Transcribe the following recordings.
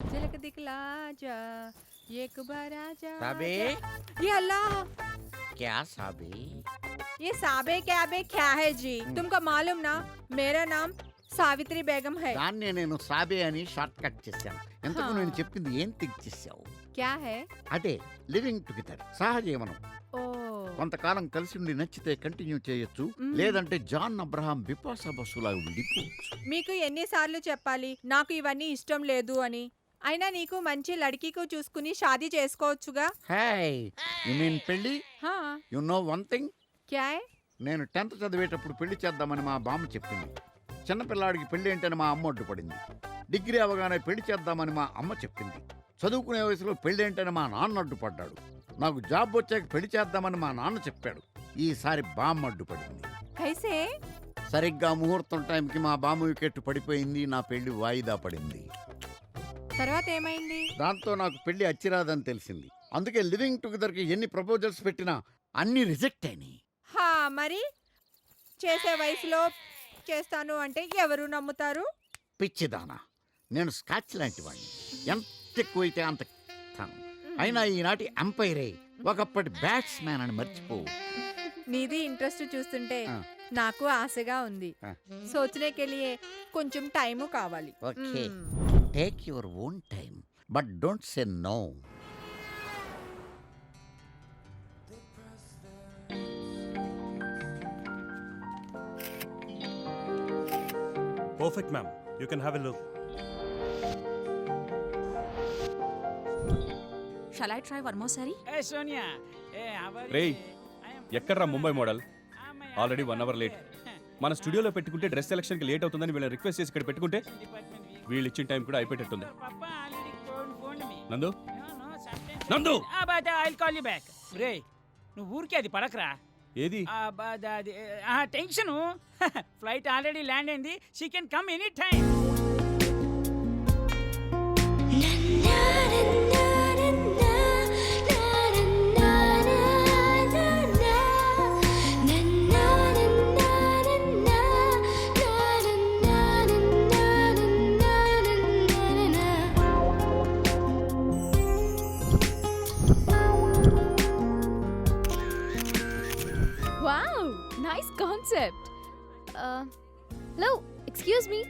झलक दिखला जा एक बार आजा साबे ये अल्लाह क्या साबे ये साबे क्या बे क्या है जी तुमको मालूम ना मेरा नाम సావిత్రి బేగం है దాన్నే నేను సాబే అని షార్ట్ కట్ చేశాను ఎంతకు హా. నేను చెప్పింది ఏం థింక్ చేశావు क्या है అదే లివింగ్ టుగెదర్ సహజీవనం ओ కొంతకాలం కలిసి ఉండి నచ్చితే కంటిన్యూ చేయొచ్చు మ్మ్. లేదంటే జాన్ అబ్రహాం బిపాసా బస్సులా విడిపోవచ్చు మీకు ఎన్నిసార్లు చెప్పాలి నాకు ఇవన్నీ ఇష్టం లేదు అని అయినా నీకు మంచి లడికీకు చూసుకుని షాదీ చేసుకోవచ్చుగా? హాయ్ యు పెళ్ళి? హా. You know one thing? నేను టెన్త్ చదివేటప్పుడు పెళ్ళి చేద్దామని మా బామ్మ చెప్పింది. చిన్నపిల్లాడికి పెళ్ళి ఏంటని మా అమ్మ అడ్డుపడింది డిగ్రీ అవగానే పెళ్ళి చేద్దామని మా అమ్మ చెప్పింది. చదువుకునే వయసులో పెళ్ళి ఏంటని మా నాన్న అడ్డుపడ్డాడు నాకు జాబ్ వచ్చాక పెళ్ళి చేద్దామని మా నాన్న చెప్పాడు. ఈసారి బామ్మ అడ్డుపడింది అయితే సరిగ్గా ముహూర్తం టైంకి మా బామ్మ వికెట్ పడిపోయింది నా పెళ్ళి వాయిదా పడింది. తర్వాత ఏమైంది దాంతో నాకు పెళ్ళి అచ్చిరాదని తెలిసింది. అందుకే లివింగ్ టుగెదర్కి ఎన్ని ప్రపోజల్స్ పెట్టినా అన్ని రిజెక్ట్ అయినాయి. హా మరి? చేసే వయసులో చేస్తాను అంటే ఎవరు నమ్ముతారు? పిచ్చిదానా. నేను స్కాచ్ లాంటి వాడిని ఎంత ఎక్కువైతే అంత తాను. అయినా ఈనాటి అంపైరే ఒకప్పటి బ్యాట్స్మెన్ అని మర్చిపో. నీది ఇంట్రెస్ట్ చూస్తుంటే. నాకు ఆశగా ఉంది. ఆ. సోచనేకి వెళ్ళి కొంచెం టైము కావాలి. Okay. Take your own time but don't say no Perfect, ma'am. You can have a look. Shall I try one more sari? Hey Sonia. Hey, how are రేయ్ you? I am ఎక్కడ్రా Mumbai model already one hour late మన స్టూడియోలో పెట్టుకుంటే dress సెలక్షన్కి late అవుతుందని వీళ్ళని request చేసి ఇక్కడ పెట్టుకుంటే. వీళ్ళు ఇచ్చిన టైం కూడా అయిపోయేటట్టుంది. నందు. నందు. రే నువ్వు ఊరికే అది పడకరా ఏది టెన్షను ఫ్లైట్ ఆల్రెడీ ల్యాండ్ అయింది she can come any time concept. Uh, hello, excuse me.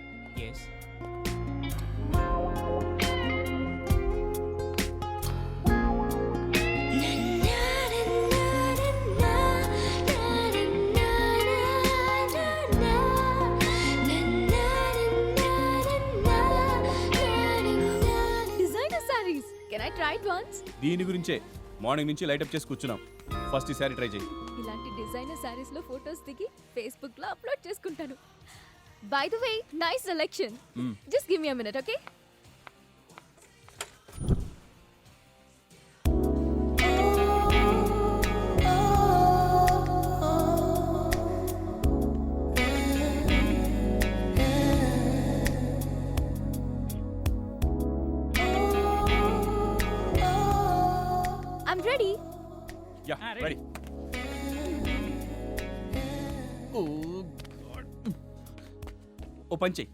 Yes Designer sarees. Can I try it once? దీని గురించే మార్నింగ్ నుంచి లైట్ అప్ చేసి కూర్చున్నాం. ఫస్ట్ ఈ సారీ ట్రై చేయి. ఇలాంటి డిజైనర్ సారీస్లో ఫోటోస్ దిగి ఫేస్బుక్లో అప్లోడ్ చేసుకుంటాను. By the way nice selection. Just give me a minute okay ఓ పని చెయ్యి.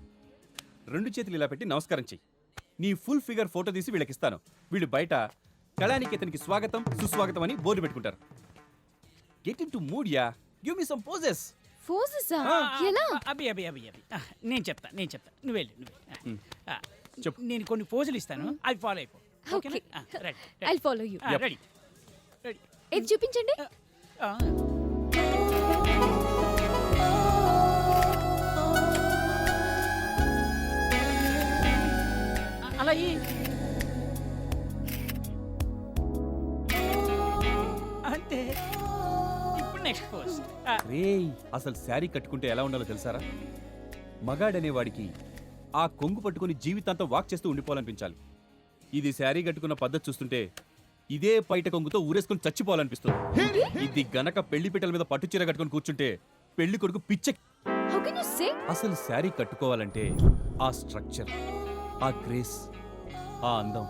రెండు చేతులు ఇలా పెట్టి నమస్కారం చెయ్యి. నీ ఫుల్ ఫిగర్ ఫోటో తీసి వీళ్ళకి ఇస్తాను వీళ్ళు బయట కళానికేతనికి స్వాగతం సుస్వాగతం అని బోర్డు పెట్టుకుంటారు. Get into mood yeah give me some poses Ah, ఎలా? అభి అభి అభి Ah, నేను చెప్తా నేను చెప్తా. నువ్వు వెళ్ళి నువ్వు వెళ్ళి. చెప్పు. నేను కొన్ని పోజులు ఇస్తాను. అవి ఫాలో అయిపో Okay. Ready I follow you. Ready ready ఇది చూపించండి? అలా రేయ్ అసలు శారీ కట్టుకుంటే ఎలా ఉండాలో తెలుసారా? మగాడనేవాడికి ఆ కొంగు పట్టుకుని జీవితాంతం వాక్ చేస్తూ ఉండిపోవాలనిపించాలి. ఇది శారీ కట్టుకున్న పద్ధతి చూస్తుంటే ఇదే పైట కొంగుతో ఊరేసుకుని చచ్చిపోవాలనిపిస్తుంది. ఇది గనక పెళ్ళి పిట్టల మీద పట్టు చీర కట్టుకుని కూర్చుంటే పెళ్ళి కొడుకు పిచ్చ అసలు శారీ కట్టుకోవాలంటే ఆ స్ట్రక్చర్ ఆ గ్రేస్ ఆ అందం.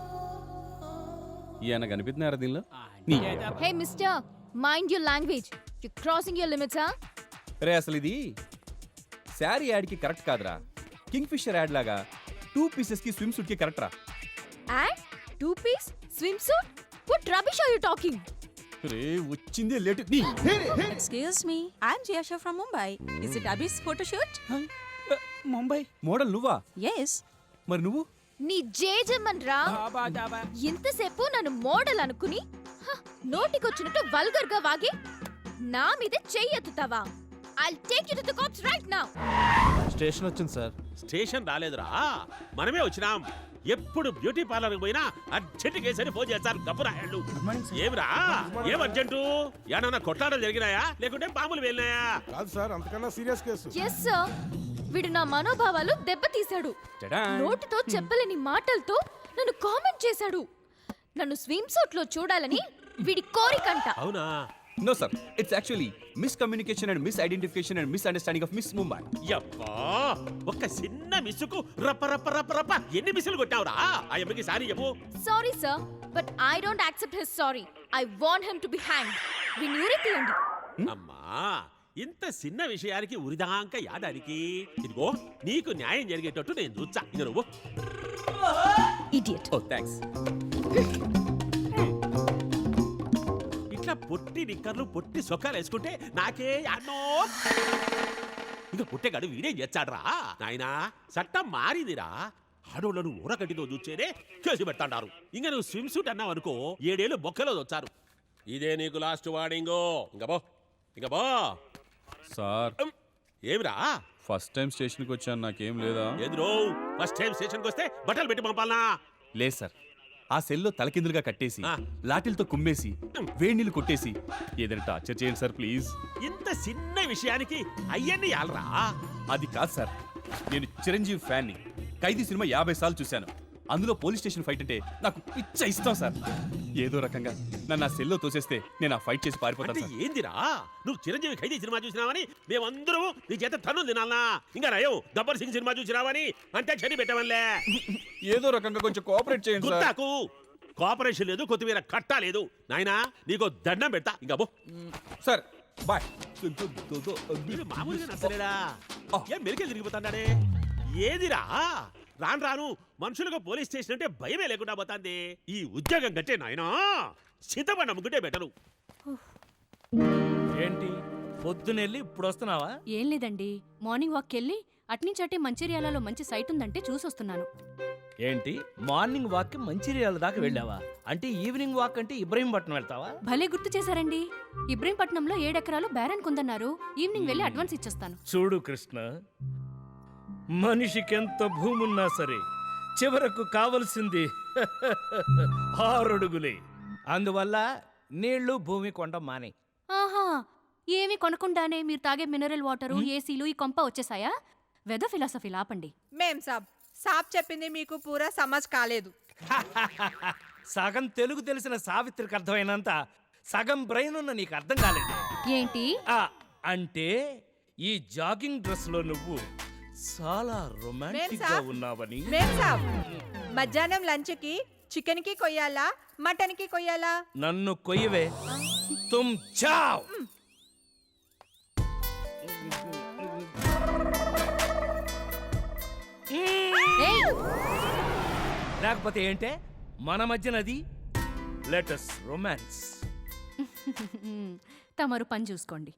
ఈయన కనిపిస్తున్నారా దీనిలో? నీ hey mister mind your language you crossing your limits రే అసలు ఇది శారీ యాడ్కి కరెక్ట్ కాదురా. కింగ్ ఫిషర్ యాడ్ లాగా టూ పీసెస్కి స్విమ్ సూట్కి కరెక్ట్ రా. And two piece swim suit what rubbish are you talking రే వచ్చిందే లేట్. నీ Excuse me, I'm Jiyasha from Mumbai. Is it Abhi's photo shoot? Mumbai model నువ్వా? Yes. మరి నువ్వు? నీ జేజమ్మన్ రా ఇంతసేపు నన్ను మోడల్ అనుకుని నోటికొచ్చినట్టు వల్గర్గా వాగి నా మీద చెయ్యెత్తుతావా I take you to the cops right now station వచ్చింది సార్. స్టేషన్ రాలేదురా. మనమే వచ్చినాం. ఎప్పుడు బ్యూటీ పార్లర్ పోయినా అర్జెంట్ కేసరి ఫోన్ చేస్తారు గబ్బురాయాళ్ళు ఏమిరా? ఏం అర్జెంటు? ఏమన్నా కొట్లాటలు జరిగినాయా? లేకుంటే పాములు వెళ్ళినాయా కాదు సార్ అంతకన్నా సీరియస్ కేసు. ఎస్ సార్ వీడు నా మనోభావాలు దెబ్బతీశాడు. నోటితో చెప్పలేని మాటలతో నన్ను కామెంట్ చేశాడు. నన్ను స్విమ్ సూట్లో చూడాలని వీడి కోరికంట. అవునా? No sir it's actually miscommunication and misidentification and misunderstanding of Miss Mumbai యబ్బా ఒక్క చిన్న మిస్సుకు రప్ప రప్ప రప్ప రప్ప ఎన్ని మిస్సులు కొట్టావురా? ఆ అమ్మకి సారీ చెప్పు. Sorry sir but I don't accept his sorry I want him to be hang వీడిని ఉరి తీయండి అమ్మా ఇంత చిన్న విషయానికి ఉరిదాంక యాదానికి. ఇదిగో నీకు న్యాయం జరిగేటట్టు నేను చూచా నువ్వు. ఇడియట్ ఓ థ్యాంక్స్ ఇట్లా పొట్టి నిక్కర్లు పొట్టి సొక్కాలు వేసుకుంటే నాకే అన్నో. ఇక పుట్టేగాడు వీడేం చేస్తాడ్రా? నాయనా చట్టం మారిందిరా. ఆడోళ్ళను ఊరకట్టితో చూచేనే కేసు పెడతాడారు. ఇంకా నువ్వు స్విమ్ సూట్ అన్నావు అనుకో ఏడేళ్ళు బొక్కలో వచ్చారు ఇదే నీకు లాస్ట్ వార్నింగో. ఇంకా బో ఇంకా బో సార్. ఏమిరా? ఫస్ట్ టైం స్టేషన్కి వచ్చాను నాకేం లేదా? ఎదురో ఫస్ట్ టైం స్టేషన్కి వస్తే బట్టలు పెట్టి పంపాలనా? లేదు సార్. ఆ సెల్లో తలకిందులుగా కట్టేసి. లాటిల్తో కుమ్మేసి నీళ్ళు కొట్టేసి. ఏదైనా టార్చర్ చేయండి సార్ ప్లీజ్. ఇంత చిన్న విషయానికి అయ్యన్ని యాలరా? అది కాదు సార్ నేను చిరంజీవి ఫ్యాన్ని. ఖైదీ సినిమా యాభై సార్లు చూశాను. అందులో పోలీస్ స్టేషన్ ఫైట్ అంటే నాకు పిచ్చ ఇష్టం సార్. ఏదో రకంగా నన్ను ఆ సెల్లో తోసేస్తే నేను ఆ ఫైట్ చేసి పారిపోతాను సార్. ఏందిరా? నువ్వు చిరంజీవి ఖైదీ సినిమా చూసినావని మేమందరూ నీ చేత తన్ను తినాలనా? ఇంకా నయం గబ్బర్ సింగ్ సినిమా చూసినావని అంటే చని పెట్టవన్లే ఏదో రకంగా కొంచెం కోఆపరేట్ చేయండి సార్. గుర్తాకు కోఆపరేషన్ లేదు కొత్తిమీర కట్ట లేదు. నాయనా నీకు దండం పెడతా. ఇంకా బో సార్ బాయ్. మామూలుగా నచ్చలేడా ఏం మెలికలు తిరిగిపోతాడే ఏదిరా? రాను రాను మనుషులకు పోలీస్ స్టేషన్ అంటే భయమే లేకుండా పోతాంది. ఈ ఉద్యోగం కంటే నాయనా చింతపండు అమ్ముకుంటే బెటరు. ఏంటి? పొద్దునెళ్ళి ఇప్పుడు వస్తున్నావా? ఏం లేదండి. మార్నింగ్ వాక్ వెళ్ళి అట్నుంచి అట్టే మంచిర్యాలలో మంచి సైట్ ఉందంటే చూసొస్తున్నాను. ఏంటి? మార్నింగ్ వాక్కి మంచిర్యాల దాకా వెళ్ళావా? అంటే ఈవినింగ్ వాక్ అంటే ఇబ్రహీంపట్నం వెళ్తావా? భలే గుర్తు చేశారండి. ఇబ్రహీంపట్నంలో ఏడెకరాలు బేరాన్ కొందన్నారు. ఈవినింగ్ వెళ్ళి అడ్వాన్స్ ఇచ్చేస్తాను. చూడు కృష్ణ మనిషికి ఎంత భూమి ఉన్నా సరే చివరకు కావలసింది ఆరడుగులే. అందువల్ల నీళ్ళు భూమి కొండ మానే. ఆహా ఏమి కొనకుండానే మీరు తాగే మినరల్ వాటరు ఏసీలు ఈ కొంప వచ్చేసాయా? వెద ఫిలాసఫీ లాపండి. మేం సాబ్ సాబ్ చెప్పింది మీకు పూరా సమజ్ కాలేదు. సగం తెలుగు తెలిసిన సావిత్రికి అర్థమైనంత సగం బ్రెయిన్ ఉన్న నీకు అర్థం కాలేదు. ఏంటి? ఆ, అంటే ఈ జాగింగ్ డ్రెస్లో నువ్వు చాలా రొమాంటిక్గా? ఉన్నావని. మేం సాబ్ మధ్యాహ్నం లంచ్కి చికెన్కి కొయ్యాలా మటన్కి కొయ్యాలా? నన్ను కొయ్యవే. తుమ్ చావ్! లేకపోతే ఏంటే? మన మధ్యనది లెటస్ రొమాన్స్. తమరు పని చూసుకోండి.